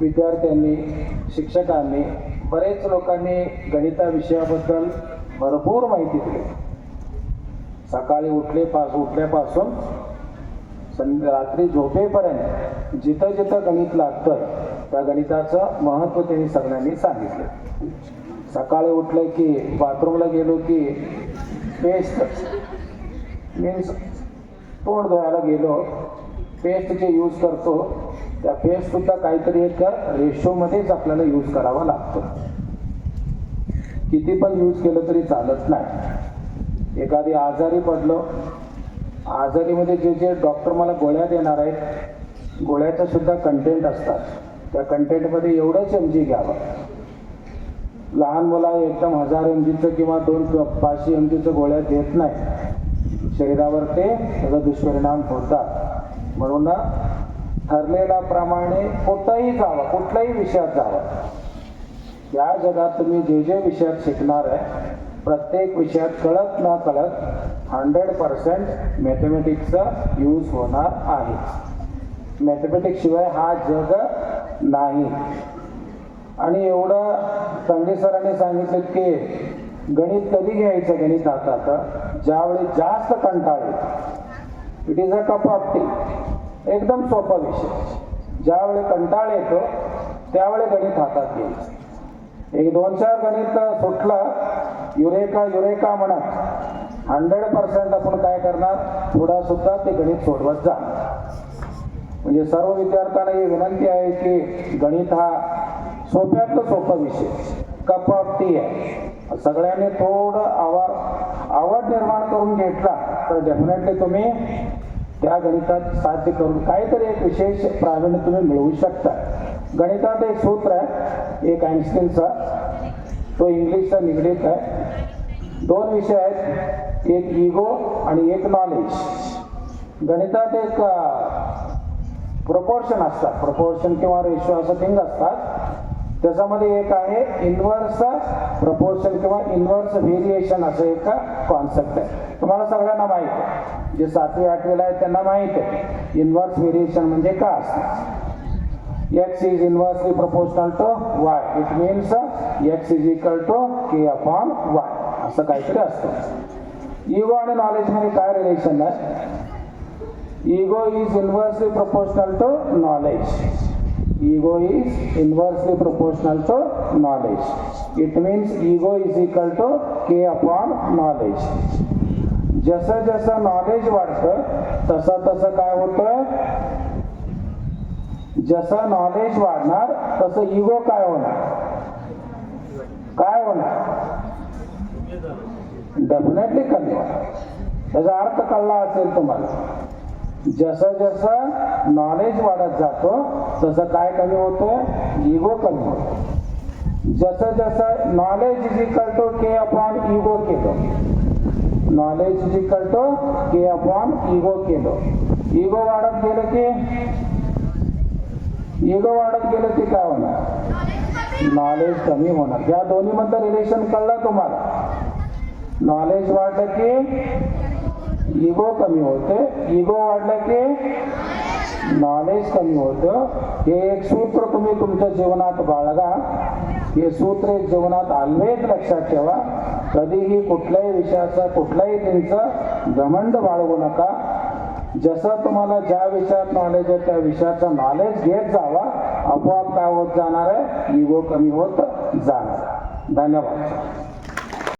विद्यार्थ्यांनी शिक्षकांनी बरेच लोकांनी गणिता विषयाबद्दल भरपूर माहिती दिली. सकाळी उठले पास उठल्यापासून सं रात्री झोपेपर्यंत जिथं जिथं गणित लागतं त्या गणिताचं महत्त्व त्यांनी सगळ्यांनी सांगितलं. सकाळी उठलं की बाथरूमला गेलो की पेस्ट मीन्स तोंड धुवायला गेलो पेस्ट जे यूज करतो त्या पेस्टसुद्धा काहीतरी एक रेशोमध्येच आपल्याला यूज करावा लागतो. किती पण यूज केलं तरी चालत नाही. एखादी आजारी पडलो आजारीमध्ये जे जे डॉक्टर मला गोळ्या देणार आहेत गोळ्याचा सुद्धा कंटेंट असतात. त्या कंटेंटमध्ये एवढंच एम जी घ्यावं. लहान मुला एकदम हजार एम जीचं किंवा दोन पाचशे एम जीचं गोळ्या देत नाही. शरीरावर ते त्याचा दुष्परिणाम होतात. म्हणून ठरलेल्या प्रमाणे कुठंही जावं कुठल्याही विषयात जावा. या जगात तुम्ही जे जे विषयात शिकणार आहे प्रत्येक विषयात कळत न कळत हंड्रेड पर्सेंट मॅथमॅटिक्सचा यूज होणार आहे. मॅथमॅटिक्स शिवाय हा जग नाही. आणि एवढं संजय सरांनी सांगितलं की गणित कधी घ्यायचं? गणित आता ज्यावेळी जास्त कंटाळ येतो. It is a cup of tea एकदम सोपा विषय. ज्यावेळी कंटाळ येतो त्यावेळी गणित हातात घ्यायचं एक दोन चार गणित सुटलं युरेका युरेका म्हणत हंड्रेड पर्सेंट आपण काय करणार? थोडा सुद्धा ते गणित सोडवत जा. म्हणजे सर्व विद्यार्थ्यांना ही विनंती आहे की गणित हा सोप्यातलं सोपा विषय. कप ऑफ टी आहे. सगळ्यांनी थोडं आवड आवड निर्माण करून घेतला तर डेफिनेटली तुम्ही त्या गणितात साध्य करून काहीतरी एक विशेष प्रावीण्य तुम्ही मिळवू शकता. गणितात एक सूत्र आहे एक आईन्स्टीनचा तो इंग्लिशचा निगडीत आहे. दोन विषय आहेत एक इगो आणि एक नॉलेज. गणितात एक प्रपोर्शन असतात. प्रपोर्शन किंवा रेशो असं थिंग असतात. त्याच्यामध्ये एक आहे इन्व्हर्स प्रपोर्शन किंवा इन्व्हर्स व्हेरिएशन असं एक कॉन्सेप्ट आहे. तुम्हाला सगळ्यांना माहीत आहे. जे सातवी आठवीला आहे त्यांना माहीत आहे. इन्व्हर्स व्हेरिएशन म्हणजे का असतं X is inversely proportional to Y it means X is equal to K upon Y असं काहीतरी असतं. इगो आणि नॉलेजमध्ये काय रिलेशन आहे? Ego is inversely proportional to knowledge ego is inversely proportional to knowledge it means ego is equal to k upon knowledge जसं जसं knowledge वाढतं तसं तसं काय होतं जसं नॉलेज वाढणार तसं इगो काय होणार काय होणार डेफिनेटली कमी होणार त्याचा अर्थ कळला असेल तुम्हाला जसं जसं नॉलेज वाढत जातो तसं काय कमी होतं इगो कमी होतो जसं जसं नॉलेज जी करतो के अपॉन इगो केलं नॉलेज जी करतो के अपॉन इगो केलं. इगो वाढत गेलं की? इगो वाढत गेलं की काय होणार? नॉलेज कमी होणार. या दोन्हीमधलं रिलेशन कळलं तुम्हाला? नॉलेज वाढलं की इगो कमी होते. इगो वाढलं की नॉलेज कमी होतं. हे एक सूत्र तुम्ही तुमच्या जीवनात बाळगा. हे सूत्र एक जीवनात ऑलवेज लक्षात ठेवा. कधीही कुठल्याही विषयाचा कुठलाही त्यांचं घमंड बाळगू नका. जसं तुम्हाला ज्या विषयात नॉलेज आहे त्या विषयाचं नॉलेज घेत जावा. आपोआप काय होत जाणार आहे? इगो कमी होत जाणार. धन्यवाद.